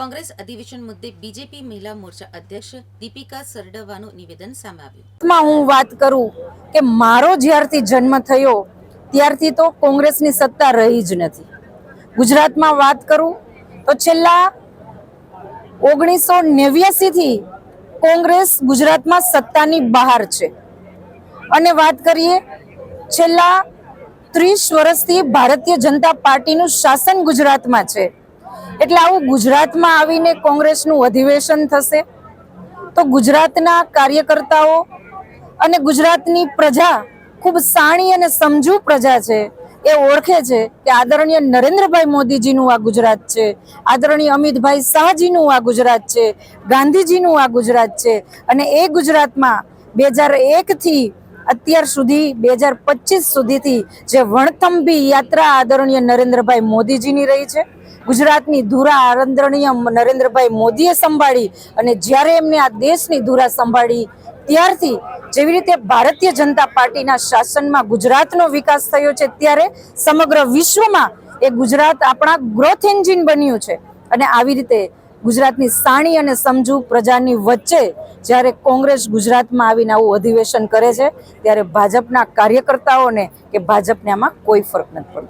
કોંગ્રેસ અધિવેશન મુદ્દે બીજેપી મહિલા મોરચા અધ્યક્ષ દીપિકા સરડવાનું નિવેદન સામે આવ્યું. હું વાત કરું કે મારો જ્યારથી જન્મ થયો, ત્યારથી તો કોંગ્રેસની સત્તા રહી જ નથી. ગુજરાતમાં વાત કરું તો છેલ્લા ઓગણીસો નેવ્યાસીથી કોંગ્રેસ ગુજરાતમાં સત્તાની બહાર છે. અને વાત કરીએ, છેલ્લા ત્રીસ વર્ષથી ભારતીય જનતા પાર્ટીનું શાસન ગુજરાતમાં છે. એટલે આવું ગુજરાતમાં આવીને કોંગ્રેસનું અધિવેશન થશે? તો ગુજરાતના કાર્યકર્તાઓ અને ગુજરાતની પ્રજા ખૂબ સાણી અને સમજુ પ્રજા છે. એ ઓળખે છે કે આદરણીય નરેન્દ્રભાઈ મોદીજીનું આ ગુજરાત છે. આદરણીય અમિતભાઈ શાહજીનું આ ગુજરાત છે. ગાંધીજીનું આ ગુજરાત છે. અને એ ગુજરાતમાં બે હજાર એકથી અત્યાર સુધી, બે હજાર પચીસ સુધીથી જે વણથંભી યાત્રા આદરણીય નરેન્દ્રભાઈ મોદીજીની રહી છે, ગુજરાતની ધુરા આદરણીય નરેન્દ્રભાઈ મોદીએ સંભાળી અને જ્યારે એમને આ દેશની ધુરા સંભાળી, ત્યારથી જેવી રીતે ભારતીય જનતા પાર્ટીના શાસનમાં ગુજરાતનો વિકાસ થયો છે, ત્યારે સમગ્ર વિશ્વમાં એ ગુજરાત આપણા ગ્રોથ એન્જિન બન્યું છે. અને આવી રીતે ગુજરાતની સાણી અને સમજુ પ્રજાની વચ્ચે જ્યારે કોંગ્રેસ ગુજરાતમાં આવીને આવું અધિવેશન કરે છે, ત્યારે ભાજપના કાર્યકર્તાઓને કે ભાજપને આમાં કોઈ ફરક નથી પડતો.